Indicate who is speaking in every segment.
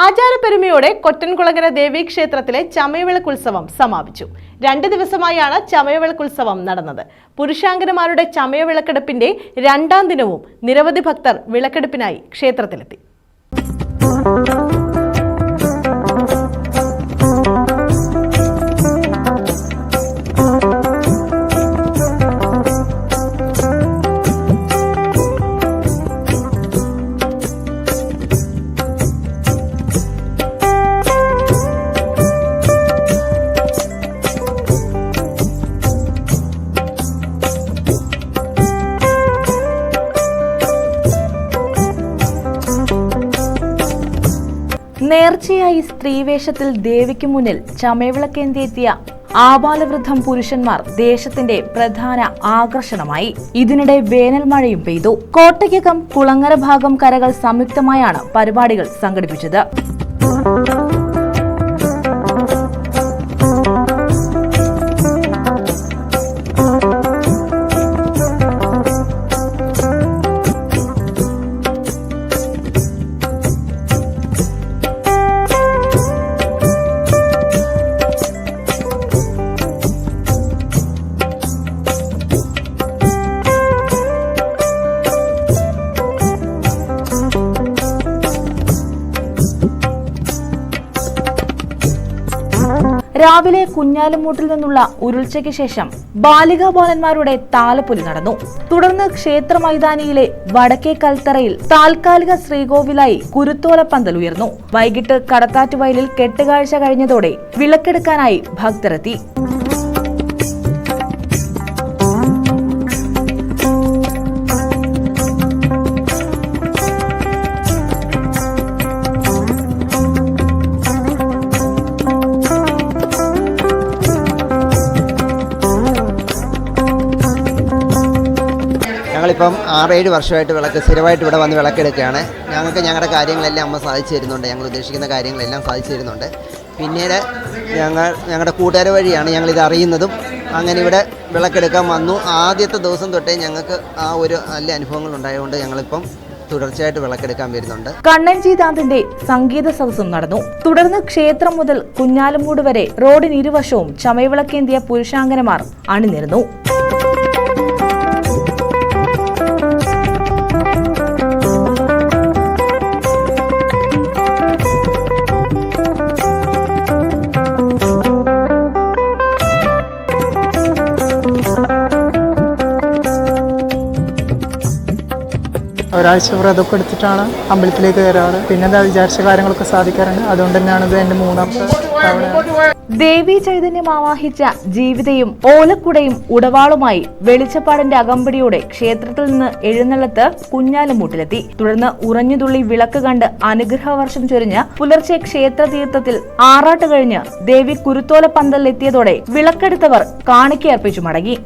Speaker 1: ആചാരപ്പെരുമയോടെ കൊറ്റൻകുളങ്ങര ദേവീക്ഷേത്രത്തിലെ ചമയവിളക്കുത്സവം സമാപിച്ചു. രണ്ട് ദിവസമായാണ് ചമയവിളക്കുത്സവം നടന്നത്. പുരുഷാങ്കനമാരുടെ ചമയവിളക്കെടുപ്പിന്റെ രണ്ടാം ദിനവും നിരവധി ഭക്തർ വിളക്കെടുപ്പിനായി ക്ഷേത്രത്തിലെത്തി. നേർച്ചയായി സ്ത്രീവേഷത്തിൽ ദേവിക്ക് മുന്നിൽ ചമയവിളക്കേന്തിയെത്തിയ ആബാലവൃദ്ധം പുരുഷന്മാർ ദേശത്തിന്റെ പ്രധാന ആകർഷണമായി. ഇതിനിടെ വേനൽ മഴയും പെയ്തു. കോട്ടയ്ക്കകം കുളങ്ങര ഭാഗം കരകൾ സംയുക്തമായാണ് പരിപാടികൾ സംഘടിപ്പിച്ചത്. രാവിലെ കുഞ്ഞാലുമൂട്ടിൽ നിന്നുള്ള ഉരുൾച്ചയ്ക്ക് ശേഷം ബാലികാ ബാലന്മാരുടെ താലപ്പൊലി നടന്നു. തുടർന്ന് ക്ഷേത്ര മൈതാനിയിലെ വടക്കേ കൽത്തറയിൽ താൽക്കാലിക ശ്രീകോവിലായി കുരുത്തോല പന്തൽ ഉയർന്നു. വൈകിട്ട് കടത്താറ്റുവയലിൽ കെട്ടുകാഴ്ച കഴിഞ്ഞതോടെ വിളക്കെടുക്കാനായി ഭക്തരെത്തി.
Speaker 2: ഞങ്ങളിപ്പം ആറേഴ് വർഷമായിട്ട് വിളക്ക് സ്ഥിരമായിട്ട് ഇവിടെ വന്ന് വിളക്കെടുക്കുകയാണ്. ഞങ്ങൾക്ക് ഞങ്ങളുടെ കാര്യങ്ങളെല്ലാം അമ്മ സാധിച്ചു തരുന്നുണ്ട്. ഞങ്ങൾ ഉദ്ദേശിക്കുന്ന കാര്യങ്ങളെല്ലാം സാധിച്ചു തരുന്നുണ്ട്. പിന്നീട് ഞങ്ങൾ ഞങ്ങളുടെ കൂട്ടുകാർ വഴിയാണ് ഞങ്ങളിത് അറിയുന്നതും അങ്ങനെ ഇവിടെ വിളക്കെടുക്കാൻ വന്നു. ആദ്യത്തെ ദിവസം തൊട്ടേ ഞങ്ങൾക്ക് ആ ഒരു നല്ല അനുഭവങ്ങൾ ഉണ്ടായതുകൊണ്ട് ഞങ്ങളിപ്പം തുടർച്ചയായിട്ട് വിളക്കെടുക്കാൻ വരുന്നുണ്ട്.
Speaker 1: കണ്ണൻജീതാന്തിന്റെ സംഗീത സദസ്സും നടന്നു. തുടർന്ന് ക്ഷേത്രം മുതൽ കുഞ്ഞാലുമൂട് വരെ റോഡിന് ഇരുവശവും ചമയവിളക്കേന്തിയ പുരുഷാങ്കനമാർ അണിനിരന്നു.
Speaker 3: ഒരാഴ്ച വ്രതമൊക്കെ എടുത്തിട്ടാണ് അമ്പലത്തിലേക്ക് കയറാറ്. പിന്നെ എന്താ വിചാരിച്ച കാര്യങ്ങളൊക്കെ സാധിക്കാറുണ്ട്. അതുകൊണ്ട് തന്നെയാണ് ഇത് എന്റെ തവണ.
Speaker 1: ദേവി ചൈതന്യം ആവാഹിച്ച ജീവിതയും ഓലക്കുടയും ഉടവാളുമായി വെളിച്ചപ്പാടിന്റെ അകമ്പടിയോടെ ക്ഷേത്രത്തിൽ നിന്ന് എഴുന്നള്ളത്ത് കുഞ്ഞാലമൂട്ടിലെത്തി. തുടർന്ന് ഉറഞ്ഞുതുള്ളി വിളക്ക് കണ്ട് അനുഗ്രഹവർഷം ചൊരിഞ്ഞ് പുലർച്ചെ ക്ഷേത്ര തീർത്ഥത്തിൽ ആറാട്ട് കഴിഞ്ഞ് ദേവി കുരുത്തോല പന്തലിലെത്തിയതോടെ വിളക്കെടുത്തവർ കാണിക്കയർപ്പിച്ചു മടങ്ങി.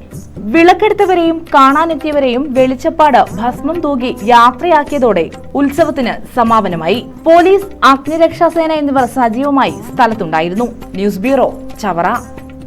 Speaker 1: വിളക്കെടുത്തവരെയും കാണാനെത്തിയവരെയും വെളിച്ചപ്പാട് ഭസ്മം തൂകി യാത്രയാക്കിയതോടെ ഉത്സവത്തിന് സമാപനമായി. പോലീസ് അഗ്നിരക്ഷാസേന എന്നിവർ സജീവമായി സ്ഥലത്തുണ്ടായിരുന്നു. News bureau Chavara.